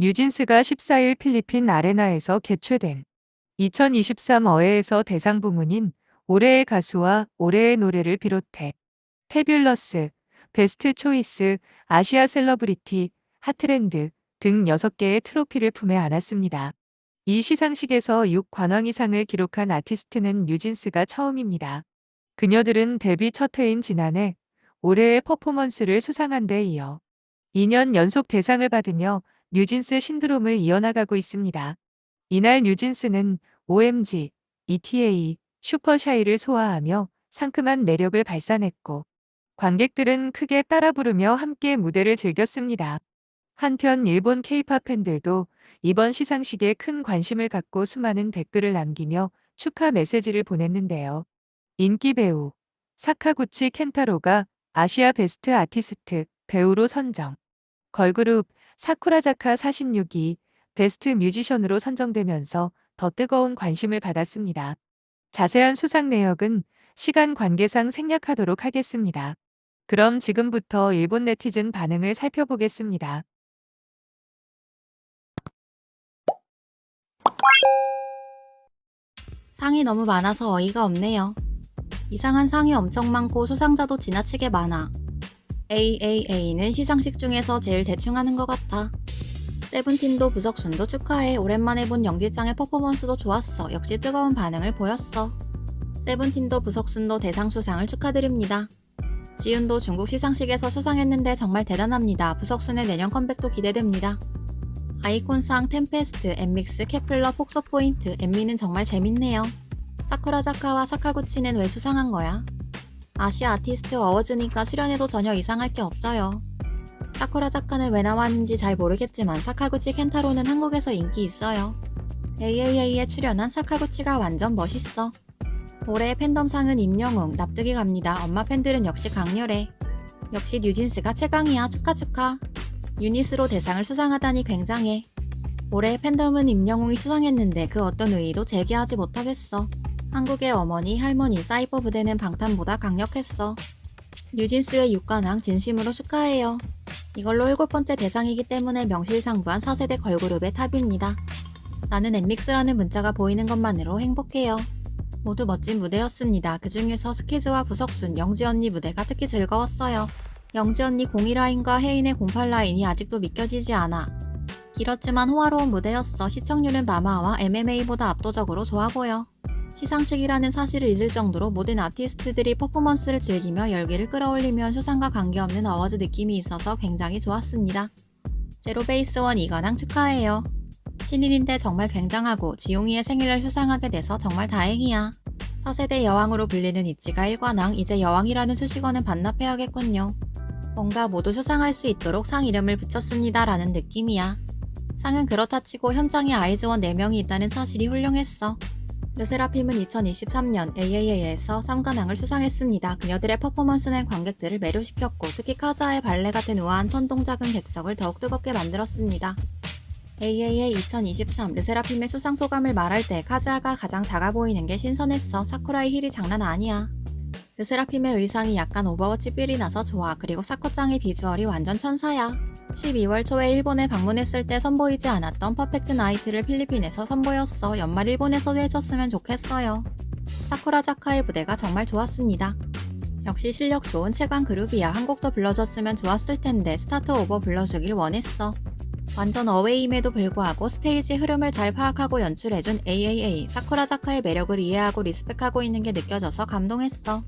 뉴진스가 14일 필리핀 아레나에서 개최된 2023 어해에서 대상 부문인 올해의 가수와 올해의 노래를 비롯해 패뷸러스, 베스트 초이스, 아시아 셀러브리티, 핫트렌드 등 6개의 트로피를 품에 안았습니다. 이 시상식에서 6관왕 이상을 기록한 아티스트는 뉴진스가 처음입니다. 그녀들은 데뷔 첫 해인 지난해 올해의 퍼포먼스를 수상한 데 이어 2년 연속 대상을 받으며 뉴진스 신드롬을 이어나가고 있습니다. 이날 뉴진스는 OMG, ETA, 슈퍼샤이를 소화하며 상큼한 매력을 발산했고 관객들은 크게 따라 부르며 함께 무대를 즐겼습니다. 한편 일본 케이팝 팬들도 이번 시상식에 큰 관심을 갖고 수많은 댓글을 남기며 축하 메시지를 보냈는데요. 인기 배우 사카구치 켄타로가 아시아 베스트 아티스트 배우로 선정. 걸그룹 사쿠라자카 46이 베스트 뮤지션으로 선정되면서 더 뜨거운 관심을 받았습니다. 자세한 수상 내역은 시간 관계상 생략하도록 하겠습니다. 그럼 지금부터 일본 네티즌 반응을 살펴보겠습니다. 상이 너무 많아서 어이가 없네요. 이상한 상이 엄청 많고 수상자도 지나치게 많아. AAA는 시상식 중에서 제일 대충 하는 것 같아. 세븐틴도 부석순도 축하해. 오랜만에 본 영지짱의 퍼포먼스도 좋았어. 역시 뜨거운 반응을 보였어. 세븐틴도 부석순도 대상 수상을 축하드립니다. 지윤도 중국 시상식에서 수상했는데 정말 대단합니다. 부석순의 내년 컴백도 기대됩니다. 아이콘상 템페스트, 엠믹스, 케플러, 폭서 포인트, 엠미는 정말 재밌네요. 사쿠라자카와 사카구치는 왜 수상한 거야? 아시아 아티스트 어워즈니까 출연해도 전혀 이상할 게 없어요. 사쿠라자카는 왜 나왔는지 잘 모르겠지만 사카구치 켄타로는 한국에서 인기 있어요. AAA에 출연한 사카구치가 완전 멋있어. 올해의 팬덤상은 임영웅, 납득이 갑니다. 엄마 팬들은 역시 강렬해. 역시 뉴진스가 최강이야. 축하 축하. 유닛으로 대상을 수상하다니 굉장해. 올해 팬덤은 임영웅이 수상했는데 그 어떤 의의도 제기하지 못하겠어. 한국의 어머니, 할머니, 사이버 부대는 방탄보다 강력했어. 뉴진스의 6관왕 진심으로 축하해요. 이걸로 일곱 번째 대상이기 때문에 명실상부한 4세대 걸그룹의 탑입니다. 나는 엠믹스라는 문자가 보이는 것만으로 행복해요. 모두 멋진 무대였습니다. 그 중에서 스키즈와 부석순, 영지 언니 무대가 특히 즐거웠어요. 영지 언니 01라인과 혜인의 08라인이 아직도 믿겨지지 않아. 길었지만 호화로운 무대였어. 시청률은 마마와 MMA보다 압도적으로 좋아 보여. 시상식이라는 사실을 잊을 정도로 모든 아티스트들이 퍼포먼스를 즐기며 열기를 끌어올리면 수상과 관계없는 어워즈 느낌이 있어서 굉장히 좋았습니다. 제로베이스원 이관왕 축하해요. 신인인데 정말 굉장하고 지용이의 생일을 수상하게 돼서 정말 다행이야. 4세대 여왕으로 불리는 이치가 1관왕, 이제 여왕이라는 수식어는 반납해야겠군요. 뭔가 모두 수상할 수 있도록 상 이름을 붙였습니다 라는 느낌이야. 상은 그렇다 치고 현장에 아이즈원 4명이 있다는 사실이 훌륭했어. 르세라핌은 2023년 AAA에서 3관왕을 수상했습니다. 그녀들의 퍼포먼스는 관객들을 매료시켰고 특히 카자의 발레 같은 우아한 턴 동작은 객석을 더욱 뜨겁게 만들었습니다. AAA 2023 르세라핌의 수상 소감을 말할 때 카자가 가장 작아 보이는 게 신선했어. 사쿠라의 힐이 장난 아니야. 르세라핌의 의상이 약간 오버워치 삘이 나서 좋아. 그리고 사코짱의 비주얼이 완전 천사야. 12월 초에 일본에 방문했을 때 선보이지 않았던 퍼펙트 나이트를 필리핀에서 선보였어. 연말 일본에서도 해줬으면 좋겠어요. 사쿠라 자카의 무대가 정말 좋았습니다. 역시 실력 좋은 최강 그룹이야. 한곡더 불러줬으면 좋았을 텐데 스타트 오버 불러주길 원했어. 완전 어웨이임에도 불구하고 스테이지 흐름을 잘 파악하고 연출해준 AAA 사쿠라 자카의 매력을 이해하고 리스펙하고 있는 게 느껴져서 감동했어.